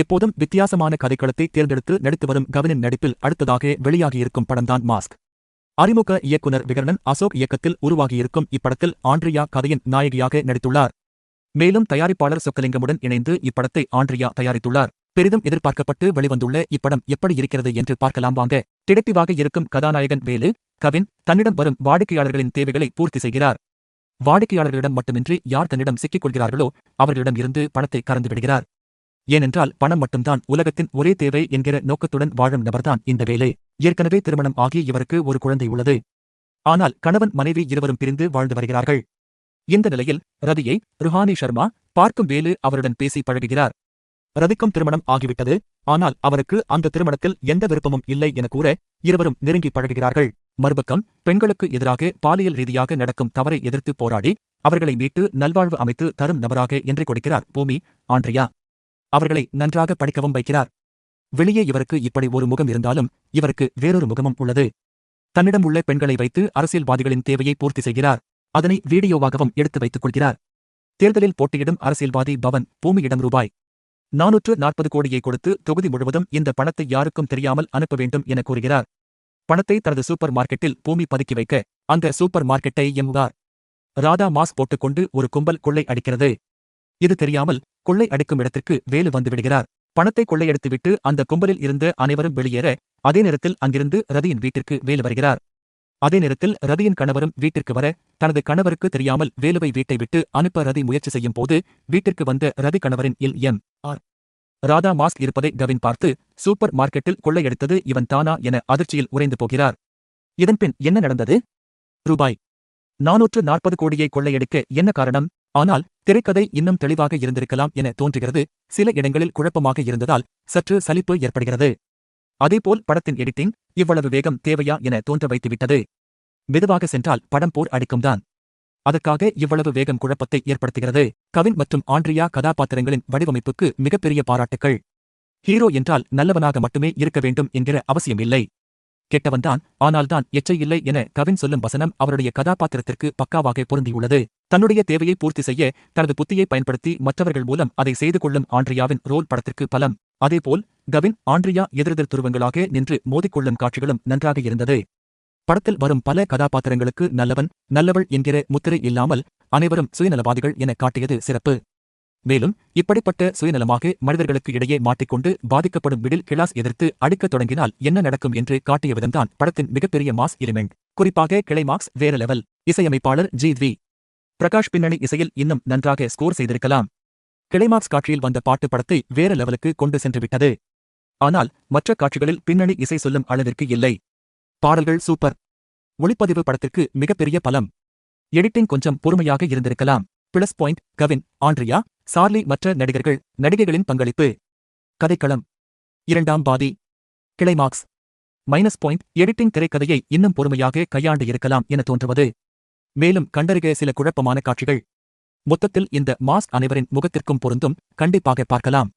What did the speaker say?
எப்போதும் வித்தியாசமான கதைக்களத்தை தேர்ந்தெடுத்து நடித்து வரும் கவினின் நடிப்பில் அடுத்ததாக வெளியாகியிருக்கும் படம்தான் மாஸ்க். அறிமுக இயக்குனர் விகரணன் அசோக் இயக்கத்தில் உருவாகியிருக்கும் இப்படத்தில் ஆண்ட்ரியா கதையின் நாயகியாக நடித்துள்ளார். மேலும் தயாரிப்பாளர் சொக்கலிங்கமுடன் இணைந்து இப்படத்தை ஆண்ட்ரியா தயாரித்துள்ளார். பெரிதும் எதிர்பார்க்கப்பட்டு வெளிவந்துள்ள இப்படம் எப்படி இருக்கிறது என்று பார்க்கலாம் வாங்க. டிடெக்டிவாக இருக்கும் கதாநாயகன் வேலு கவின் தன்னிடம் வரும் வாடிக்கையாளர்களின் தேவைகளை பூர்த்தி செய்கிறார். வாடிக்கையாளர்களிடம் மட்டுமின்றி யார் தன்னிடம் சிக்கிக் கொள்கிறார்களோ அவர்களிடம் இருந்து பணத்தை கறந்து விடுகிறார். ஏனென்றால் பணம் மட்டும்தான் உலகத்தின் ஒரே தேவை என்கிற நோக்கத்துடன் வாழும் நபர்தான் இந்த வேலை. ஏற்கனவே திருமணம் ஆகி இவருக்கு ஒரு குழந்தை உள்ளது. ஆனால் கணவன் மனைவி இருவரும் பிரிந்து வாழ்ந்து வருகிறார்கள். இந்த நிலையில் ரதியை ருஹானி சர்மா பார்க்கும் வேலு அவருடன் பேசி பழகுகிறார். ரதிக்கும் திருமணம் ஆகிவிட்டது. ஆனால் அவருக்கு அந்த திருமணத்தில் எந்த விருப்பமும் இல்லை என கூற இருவரும் நெருங்கி பழகுகிறார்கள். மறுபக்கம் பெண்களுக்கு எதிராக பாலியல் ரீதியாக நடக்கும் தவறை எதிர்த்து போராடி அவர்களை மீட்டு நல்வாழ்வு அமைத்து தரும் நபராக என்று கொடுக்கிறார் பூமி ஆண்ட்ரியா. அவர்களை நன்றாக படிக்கவும் வைக்கிறார். வெளியே இவருக்கு இப்படி ஒரு முகம் இருந்தாலும் இவருக்கு வேறொரு முகமும் உள்ளது. தன்னிடம் உள்ள பெண்களை வைத்து அரசியல்வாதிகளின் தேவையை பூர்த்தி செய்கிறார். அதனை வீடியோவாகவும் எடுத்து வைத்துக் கொள்கிறார். தேர்தலில் போட்டியிடும் அரசியல்வாதி பவன் பூமியிடம் ரூபாய் நானூற்று நாற்பது கோடியை கொடுத்து தொகுதி முழுவதும் இந்த பணத்தை யாருக்கும் தெரியாமல் அனுப்ப வேண்டும் என கூறுகிறார். பணத்தை தனது சூப்பர் மார்க்கெட்டில் பூமி பதுக்கி வைக்க அந்த சூப்பர் மார்க்கெட்டை எம்முகார் ராதா மாஸ் போட்டுக்கொண்டு ஒரு கும்பல் கொள்ளை அடிக்கிறது. இது தெரியாமல் கொள்ளை அடிக்கும் இடத்திற்கு வேலு வந்துவிடுகிறார் பணத்தை கொள்ளையடித்துவிட்டு அந்த கும்பலில் இருந்த அனைவரும் வெளியேற அதே நேரத்தில் அங்கிருந்து ரதியின் வீட்டிற்கு வேலு வருகிறார். அதே நேரத்தில் ரதியின் கணவரும் வீட்டிற்கு வர தனது கணவருக்கு தெரியாமல் வேலுவை வீட்டை விட்டு அனுப்ப ரதி முயற்சி செய்யும் போது வீட்டிற்கு வந்த ரதி கணவரின் இல் எம். ஆர். ராதா மாஸ்க் இருப்பதை கவின் பார்த்து சூப்பர் மார்க்கெட்டில் கொள்ளையடித்தது இவன் தானா என அதிர்ச்சியில் உறைந்து போகிறார். இதன்பின் என்ன நடந்தது? ரூபாய் நானூற்று நாற்பது கோடியை கொள்ளையடிக்க என்ன காரணம்? ஆனால் திரைக்கதை இன்னும் தெளிவாக இருந்திருக்கலாம் என தோன்றுகிறது. சில இடங்களில் குழப்பமாக இருந்ததால் சற்று சலிப்பு ஏற்படுகிறது. அதேபோல் படத்தின் எடிட்டிங் இவ்வளவு வேகம் தேவையா என தோன்ற வைத்துவிட்டது. மெதுவாக சென்றால் படம் போர் அடிக்கும்தான் அதற்காக இவ்வளவு வேகம் குழப்பத்தை ஏற்படுத்துகிறது. கவின் மற்றும் ஆண்ட்ரியா கதாபாத்திரங்களின் வடிவமைப்புக்கு மிகப்பெரிய பாராட்டுக்கள். ஹீரோ என்றால் நல்லவனாக மட்டுமே இருக்க வேண்டும் என்கிற அவசியமில்லை. கெட்டவன்தான் ஆனால்தான் எச்சை இல்லை என கவின் சொல்லும் வசனம் அவருடைய கதாபாத்திரத்திற்கு பக்காவாக பொருந்தியுள்ளது. தன்னுடைய தேவையை பூர்த்தி செய்ய தனது புத்தியை பயன்படுத்தி மற்றவர்கள் மூலம் அதை செய்து கொள்ளும் ஆண்ட்ரியாவின் ரோல் படத்திற்கு பலம். அதேபோல் கவின் ஆண்ட்ரியா எதிரெதிர் துருவங்களாக நின்று மோதிக்கொள்ளும் காட்சிகளும் நன்றாக இருந்தது. படத்தில் வரும் பல கதாபாத்திரங்களுக்கு நல்லவன் நல்லவள் என்கிற முத்திரை இல்லாமல் அனைவரும் சுயநலவாதிகள் என காட்டியது சிறப்பு. மேலும் இப்படிப்பட்ட சுயநலமாக மனிதர்களுக்கு இடையே மாட்டிக்கொண்டு பாதிக்கப்படும் மிடில் கிளாஸ் எதிர்த்து அடிக்கத் தொடங்கினால் என்ன நடக்கும் என்று காட்டிய விதம்தான் படத்தின் மிகப்பெரிய மாஸ் எலிமெண்ட். குறிப்பாக கிளைமாக்ஸ் வேற லெவல். இசையமைப்பாளர் ஜி வி. பிரகாஷ் பின்னணி இசையில் இன்னும் நன்றாக ஸ்கோர் செய்திருக்கலாம். கிளைமாக்ஸ் காட்சியில் வந்த பாட்டு படத்தை வேற லெவலுக்கு கொண்டு சென்று விட்டது ஆனால் மற்ற காட்சிகளில் பின்னணி இசை சொல்லும் அளவிற்கு இல்லை. பாடல்கள் சூப்பர் ஒளிப்பதிவு படத்திற்கு மிகப்பெரிய பலம். எடிட்டிங் கொஞ்சம் பொறுமையாக இருந்திருக்கலாம். Plus point Kavin Andrea Charlie மற்ற நடிகர்கள் நடிகைகளின் பங்களிப்பு. கதைக்களம். இரண்டாம் பாதி. கிளைமாக்ஸ். மைனஸ் பாயிண்ட் எடிட்டிங் திரைக்கதையை இன்னும் பொறுமையாக கையாண்டு இருக்கலாம் என தோன்றுவது. மேலும் கண்டறிக சில குழப்பமான காட்சிகள். மொத்தத்தில் இந்த மாஸ்க் அனைவரின் முகத்திற்கும் பொருந்தும். கண்டிப்பாக பார்க்கலாம்.